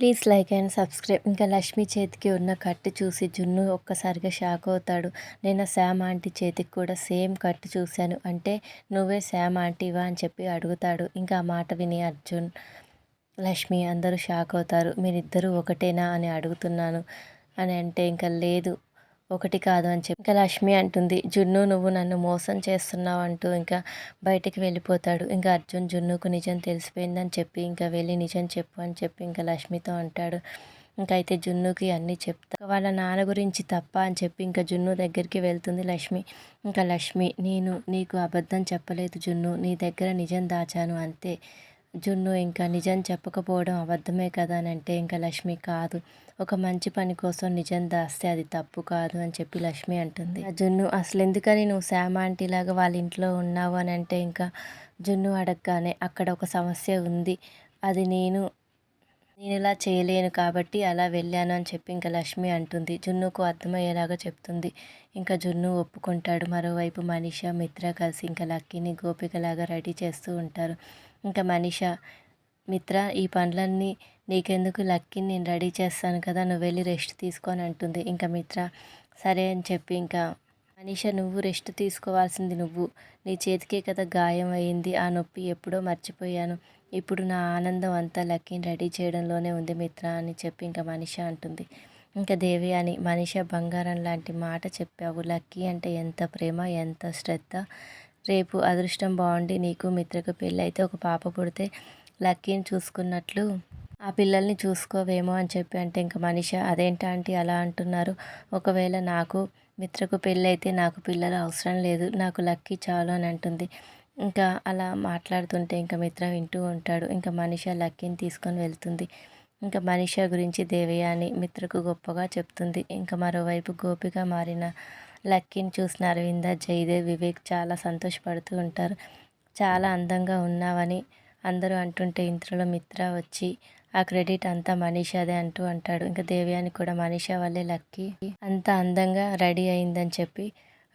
Please like and subscribe ఇంకా లక్ష్మి చేతికి ఉన్న కట్టు చూసి జున్ను ఒక్కసారిగా షాక్ అవుతాడు నేను శామ్ ఆంటీ చేతికి కూడా సేమ్ కట్టు చూశాను అంటే నువ్వే శామ్ ఆంటీవా అని చెప్పి అడుగుతాడు ఇంకా ఆ మాట విని అర్జున్ లక్ష్మి అందరూ షాక్ అవుతారు మీరిద్దరూ ఒకటేనా అని అడుగుతున్నాను అని అంటే ఇంకా లేదు ఒకటి కాదు అని చెప్పి ఇంకా లక్ష్మి అంటుంది జున్ను నువ్వు నన్ను మోసం చేస్తున్నావు అంటూ ఇంకా బయటికి వెళ్ళిపోతాడు ఇంకా అర్జున్ జున్నుకు నిజం తెలిసిపోయిందని చెప్పి ఇంకా వెళ్ళి నిజం చెప్పు అని చెప్పి ఇంకా లక్ష్మితో అంటాడు ఇంకా అయితే జున్నుకి అన్నీ చెప్తా వాళ్ళ నాన్న గురించి తప్ప అని చెప్పి ఇంకా జున్ను దగ్గరికి వెళ్తుంది లక్ష్మి ఇంకా లక్ష్మి నేను నీకు అబద్ధం చెప్పలేదు జున్ను నీ దగ్గర నిజం దాచాను అంతే జున్ను ఇంకా నిజం చెప్పకపోవడం అబద్ధమే కదా అని అంటే ఇంకా లక్ష్మి కాదు ఒక మంచి పని కోసం నిజం దాస్తే అది తప్పు కాదు అని చెప్పి లక్ష్మి అంటుంది జున్ను అసలు ఎందుకని నువ్వు శ్యామ ఆంటీలాగా వాళ్ళ ఇంట్లో ఉన్నావు అని అంటే ఇంకా జున్ను అడగగానే అక్కడ ఒక సమస్య ఉంది అది నేను నేను ఇలా చేయలేను కాబట్టి అలా వెళ్ళాను అని చెప్పి ఇంకా లక్ష్మి అంటుంది జున్నుకు అర్థమయ్యేలాగా చెప్తుంది ఇంకా జున్ను ఒప్పుకుంటాడు మరోవైపు మనిష మిత్ర కలిసి ఇంకా లక్కీని గోపికలాగా రెడీ చేస్తూ ఉంటారు ఇంకా మనిష మిత్ర ఈ పనులన్నీ నీకెందుకు లక్కీని నేను రెడీ చేస్తాను కదా నువ్వు వెళ్ళి రెస్ట్ తీసుకొని అంటుంది ఇంకా మిత్ర సరే అని చెప్పి ఇంకా మనిష నువ్వు రెస్ట్ తీసుకోవాల్సింది నువ్వు నీ చేతికే కదా గాయం అయింది ఆ నొప్పి ఎప్పుడో మర్చిపోయాను ఇప్పుడు నా ఆనందం అంతా లక్కీని రెడీ చేయడంలోనే ఉంది మిత్ర అని చెప్పి ఇంకా మనిష అంటుంది ఇంకా దేవి అని మనిష బంగారం లాంటి మాట చెప్పావు లక్కీ అంటే ఎంత ప్రేమ ఎంత శ్రద్ధ రేపు అదృష్టం బాగుండి నీకు మిత్రకు పెళ్ళి అయితే ఒక పాప పుడితే లక్కీని చూసుకున్నట్లు ఆ పిల్లల్ని చూసుకోవేమో అని చెప్పి అంటే ఇంకా మనిష అదేంటంటే అలా అంటున్నారు ఒకవేళ నాకు మిత్రకు పెళ్ళైతే నాకు పిల్లలు అవసరం లేదు నాకు లక్కీ చాలు అని అంటుంది ఇంకా అలా మాట్లాడుతుంటే ఇంకా మిత్ర వింటూ ఉంటాడు ఇంకా మనిష లక్కీని తీసుకొని వెళ్తుంది ఇంకా మనిష గురించి దేవయ్య అని మిత్రకు గొప్పగా చెప్తుంది ఇంకా మరోవైపు గోపిగా మారిన లక్కీని చూసిన అరవింద జయదేవ్ వివేక్ చాలా సంతోషపడుతూ ఉంటారు చాలా అందంగా ఉన్నావని అందరూ అంటుంటే ఇంతలో మిత్ర వచ్చి ఆ క్రెడిట్ అంతా మనీషాదే అంటూ అంటాడు ఇంకా దేవ్యాని కూడా మనీషా వల్లే లక్కీ అంత అందంగా రెడీ అయిందని చెప్పి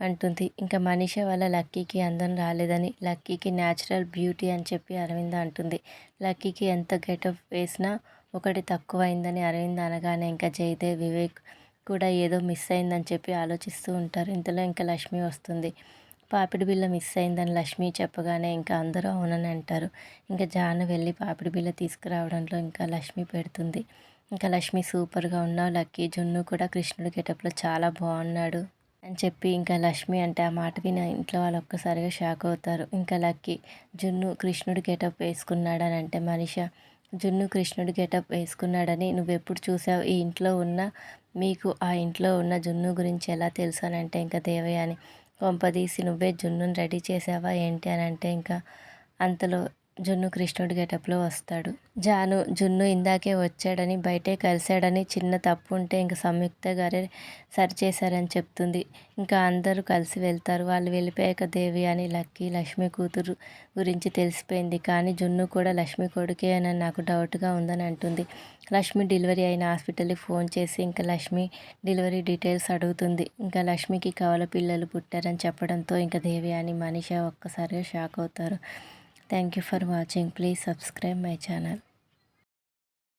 అంటుంది ఇంకా మనిషి వాళ్ళ లక్కీకి అందం రాలేదని లక్కీకి న్యాచురల్ బ్యూటీ అని చెప్పి అరవింద అంటుంది లక్కీకి ఎంత గెటప్ వేసినా ఒకటి తక్కువైందని అరవింద అనగానే ఇంకా జయదేవ్ వివేక్ కూడా ఏదో మిస్ అయిందని చెప్పి ఆలోచిస్తూ ఉంటారు ఇంతలో ఇంకా లక్ష్మి వస్తుంది పాపిడి బిళ్ళ మిస్ అయిందని లక్ష్మి చెప్పగానే ఇంకా అందరూ అవునని అంటారు ఇంకా జాను వెళ్ళి పాపిడి బిళ్ళ తీసుకురావడంలో ఇంకా లక్ష్మి పెడుతుంది ఇంకా లక్ష్మి సూపర్గా ఉన్నావు లక్కీ జున్ను కూడా కృష్ణుడు గెటప్లో చాలా బాగున్నాడు అని చెప్పి ఇంకా లక్ష్మి అంటే ఆ మాట విన ఇంట్లో వాళ్ళు ఒక్కసారిగా షాక్ అవుతారు ఇంకా లక్కీ జున్ను కృష్ణుడు గెటప్ వేసుకున్నాడని అంటే మనిష జున్ను కృష్ణుడు గెటప్ వేసుకున్నాడని నువ్వు ఎప్పుడు చూసావు ఈ ఇంట్లో ఉన్న మీకు ఆ ఇంట్లో ఉన్న జున్ను గురించి ఎలా తెలుసు అని అంటే ఇంకా దేవయ్య అని కొంపదీసి నువ్వే జున్నును రెడీ చేసావా ఏంటి అని అంటే ఇంకా అంతలో జున్ను కృష్ణుడి గెటప్లో వస్తాడు జాను జున్ను ఇందాకే వచ్చాడని బయటే కలిశాడని చిన్న తప్పు ఉంటే ఇంకా సంయుక్త గారే సరిచేశారని చెప్తుంది ఇంకా అందరూ కలిసి వెళ్తారు వాళ్ళు వెళ్ళిపోయాక దేవి అని లక్కీ లక్ష్మి కూతురు గురించి తెలిసిపోయింది కానీ జున్ను కూడా లక్ష్మి కొడుకే అని నాకు డౌట్గా ఉందని అంటుంది లక్ష్మి డెలివరీ అయిన హాస్పిటల్కి ఫోన్ చేసి ఇంకా లక్ష్మి డెలివరీ డీటెయిల్స్ అడుగుతుంది ఇంకా లక్ష్మికి కవల పిల్లలు పుట్టారని చెప్పడంతో ఇంకా దేవి అని మనిష ఒక్కసారిగా షాక్ అవుతారు Thank you for watching. Please subscribe my channel.